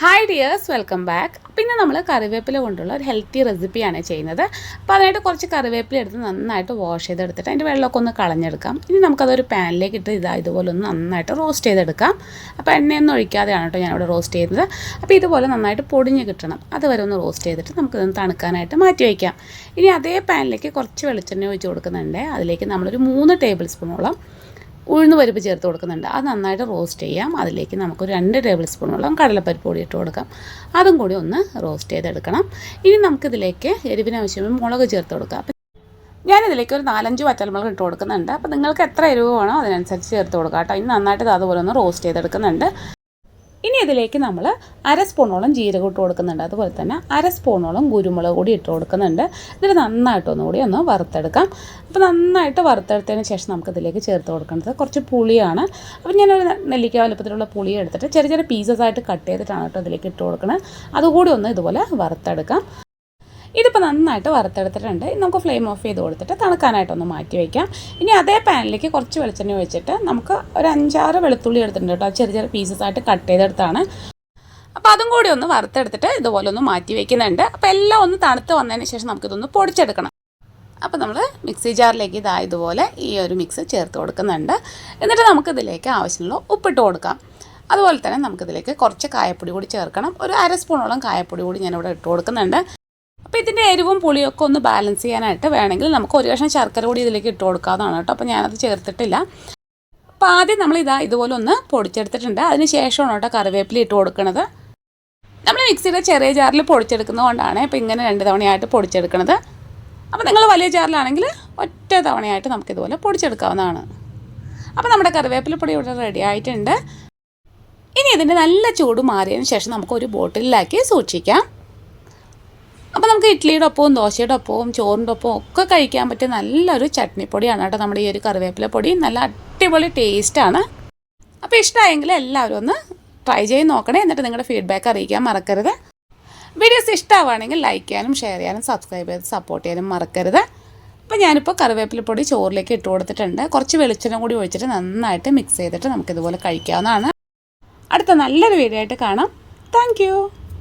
Hi dears welcome back പിന്നെ നമ്മൾ കറിവേപ്പില കൊണ്ടുള്ള ഒരു ഹെൽത്തി റെസിപ്പിയാണ് ചെയ്യുന്നത്. അപ്പോൾ അതിനായിട്ട് കുറച്ച് കറിവേപ്പില എടുത്ത് നന്നായിട്ട് വാഷ് ചെയ്തെടുത്തിട്ട് അതിന്റെ വെള്ളമൊക്കെ ഒന്ന് കളഞ്ഞെടുക്കാം. ഇനി നമുക്കതൊരു പാനിലേക്ക് ഇട്ട് ഇതാ ഇതുപോലെ ഒന്ന് നന്നായിട്ട് റോസ്റ്റ് ചെയ്തെടുക്കാം. അപ്പോൾ എണ്ണയൊന്നും ഒഴിക്കാതെയാണ് കേട്ടോ ഞാനിവിടെ റോസ്റ്റ് ചെയ്യുന്നത്. അപ്പോൾ ഇതുപോലെ നന്നായിട്ട് പൊടിഞ്ഞ് കിട്ടണം. അതുവരെ ഒന്ന് റോസ്റ്റ് ചെയ്തിട്ട് നമുക്കിതൊന്ന് തണുക്കാനായിട്ട് മാറ്റി വയ്ക്കാം. ഇനി അതേ പാനിലേക്ക് കുറച്ച് വെളിച്ചെണ്ണ ഒഴിച്ച് കൊടുക്കുന്നുണ്ട്. അതിലേക്ക് നമ്മളൊരു മൂന്ന് ടേബിൾ സ്പൂണോളം ഉഴുന്ന് പരിപ്പ് ചേർത്ത് കൊടുക്കുന്നുണ്ട്. അത് നന്നായിട്ട് റോസ്റ്റ് ചെയ്യാം. അതിലേക്ക് നമുക്ക് രണ്ട് ടേബിൾ സ്പൂണോളം കടലപ്പരിപ്പ് പൊടി ഇട്ട് കൊടുക്കാം. അതും കൂടി ഒന്ന് റോസ്റ്റ് ചെയ്തെടുക്കണം. ഇനി നമുക്കിതിലേക്ക് എരിവിനാവശ്യമായി മുളക് ചേർത്ത് കൊടുക്കാം. ഞാനിതിലേക്ക് ഒരു നാലഞ്ച് വറ്റൽമുളക് ഇട്ട് കൊടുക്കുന്നുണ്ട്. അപ്പോൾ നിങ്ങൾക്ക് എത്ര എരിവ് വേണോ അതിനനുസരിച്ച് ചേർത്ത് കൊടുക്കാം കേട്ടോ. ഇനി നന്നായിട്ട് അതുപോലെ ഒന്ന് റോസ്റ്റ് ചെയ്തെടുക്കുന്നുണ്ട്. ഇനി ഇതിലേക്ക് നമ്മൾ അര സ്പൂണോളം ജീരകം ഇട്ട് കൊടുക്കുന്നുണ്ട്. അതുപോലെ തന്നെ അര സ്പൂണോളം കുരുമുളക് കൂടി ഇട്ട് കൊടുക്കുന്നുണ്ട്. ഇതിൽ നന്നായിട്ട് ഒന്നുകൂടി ഒന്ന് വറുത്തെടുക്കാം. അപ്പോൾ നന്നായിട്ട് വറുത്തെടുത്തതിന് ശേഷം നമുക്ക് ഇതിലേക്ക് ചേർത്ത് കൊടുക്കേണ്ടത് കുറച്ച് പുളിയാണ്. അപ്പോൾ ഞാനൊരു നെല്ലിക്ക വലുപ്പത്തിലുള്ള പുളി എടുത്തിട്ട് ചെറിയ ചെറിയ പീസസ് ആയിട്ട് കട്ട് ചെയ്തിട്ടാണ് കേട്ടോ ഇതിലേക്ക് ഇട്ട് കൊടുക്കുന്നത് അതുകൂടി ഒന്ന് ഇതുപോലെ വറുത്തെടുക്കാം. ഇതിപ്പോൾ നന്നായിട്ട് വറുത്തെടുത്തിട്ടുണ്ട്. നമുക്ക് ഫ്ലെയിം ഓഫ് ചെയ്ത് കൊടുത്തിട്ട് തണുക്കാനായിട്ടൊന്ന് മാറ്റി വയ്ക്കാം ഇനി അതേ പാനിലേക്ക് കുറച്ച് വെളിച്ചെണ്ണ ഒഴിച്ചിട്ട് നമുക്ക് ഒരു അഞ്ചാറ് വെളുത്തുള്ളി എടുത്തിട്ടുണ്ട് കേട്ടോ. ചെറിയ ചെറിയ പീസസ് ആയിട്ട് കട്ട് ചെയ്തെടുത്താണ്. അപ്പോൾ അതും കൂടി ഒന്ന് വറുത്തെടുത്തിട്ട് ഇതുപോലെ ഒന്ന് മാറ്റി വയ്ക്കുന്നുണ്ട് അപ്പോൾ എല്ലാം ഒന്ന് തണുത്ത് വന്നതിന് ശേഷം നമുക്കിതൊന്ന് പൊടിച്ചെടുക്കണം. അപ്പോൾ നമ്മൾ മിക്സി ജാറിലേക്ക് ഇതാ ഇതുപോലെ ഈ ഒരു മിക്സ് ചേർത്ത് കൊടുക്കുന്നുണ്ട്. എന്നിട്ട് നമുക്കിതിലേക്ക് ആവശ്യമുള്ള ഉപ്പിട്ട് കൊടുക്കാം. അതുപോലെ തന്നെ നമുക്കിതിലേക്ക് കുറച്ച് കായപ്പൊടി കൂടി ചേർക്കണം. ഒരു അര സ്പൂണോളം കായപ്പൊടി കൂടി ഞാനിവിടെ ഇട്ട് കൊടുക്കുന്നുണ്ട്. അപ്പോൾ ഇതിന്റെ എരിവും പുളിയൊക്കെ ഒന്ന് ബാലൻസ് ചെയ്യാനായിട്ട് വേണമെങ്കിൽ നമുക്ക് ഒരു കഷ്ണം ശർക്കര കൂടി ഇതിലേക്ക് ഇട്ട് കൊടുക്കാവുന്നതാണ് കേട്ടോ. അപ്പോൾ ഞാനത് ചേർത്തിട്ടില്ല. അപ്പോൾ ആദ്യം നമ്മൾ ഇതാ ഇതുപോലെ ഒന്ന് പൊടിച്ചെടുത്തിട്ടുണ്ട്. അതിന് ശേഷമാണ് കേട്ടോ കറിവേപ്പില ഇട്ട് കൊടുക്കുന്നത് നമ്മൾ മിക്സിയുടെ ചെറിയ ജാറിൽ പൊടിച്ചെടുക്കുന്നത് കൊണ്ടാണ് ഇപ്പോൾ ഇങ്ങനെ രണ്ട് തവണയായിട്ട് പൊടിച്ചെടുക്കുന്നത് അപ്പോൾ നിങ്ങൾ വലിയ ജാറിലാണെങ്കിൽ ഒറ്റ തവണയായിട്ട് നമുക്ക് ഇതുപോലെ പൊടിച്ചെടുക്കാവുന്നതാണ്. അപ്പോൾ നമ്മുടെ കറിവേപ്പില പൊടി ഇവിടെ റെഡി ആയിട്ടുണ്ട്. ഇനി ഇതിന്റെ നല്ല ചൂട് മാറിയതിന് ശേഷം നമുക്ക് ഒരു ബോട്ടിലാക്കി സൂക്ഷിക്കാം. അപ്പോൾ നമുക്ക് ഇഡ്ഡലിയുടെ ഒപ്പവും ദോശയുടെ ഒപ്പവും ചോറിന്റെ ഒപ്പവും ഒക്കെ കഴിക്കാൻ പറ്റിയ നല്ലൊരു ചട്നിപ്പൊടിയാണ് കേട്ടോ നമ്മുടെ ഈ ഒരു കറിവേപ്പില പൊടി. നല്ല അടിപൊളി ടേസ്റ്റാണ് അപ്പോൾ ഇഷ്ടമായെങ്കിൽ എല്ലാവരും ഒന്ന് ട്രൈ ചെയ്ത് നോക്കണേ. എന്നിട്ട് നിങ്ങളുടെ ഫീഡ്ബാക്ക് അറിയിക്കാൻ മറക്കരുത്. വീഡിയോസ് ഇഷ്ടമാവുകയാണെങ്കിൽ ലൈക്ക് ചെയ്യാനും ഷെയർ ചെയ്യാനും സബ്സ്ക്രൈബ് ചെയ്ത് സപ്പോർട്ട് ചെയ്യാനും മറക്കരുത്. അപ്പോൾ ഞാനിപ്പോൾ കറിവേപ്പില പൊടി ചോറിലേക്ക് ഇട്ട് കൊടുത്തിട്ടുണ്ട്. കുറച്ച് വെളിച്ചെണ്ണ കൂടി ഒഴിച്ചിട്ട് നന്നായിട്ട് മിക്സ് ചെയ്തിട്ട് നമുക്കിതുപോലെ കഴിക്കാവുന്നതാണ്. അടുത്ത നല്ലൊരു വീഡിയോ ആയിട്ട് കാണാം. താങ്ക്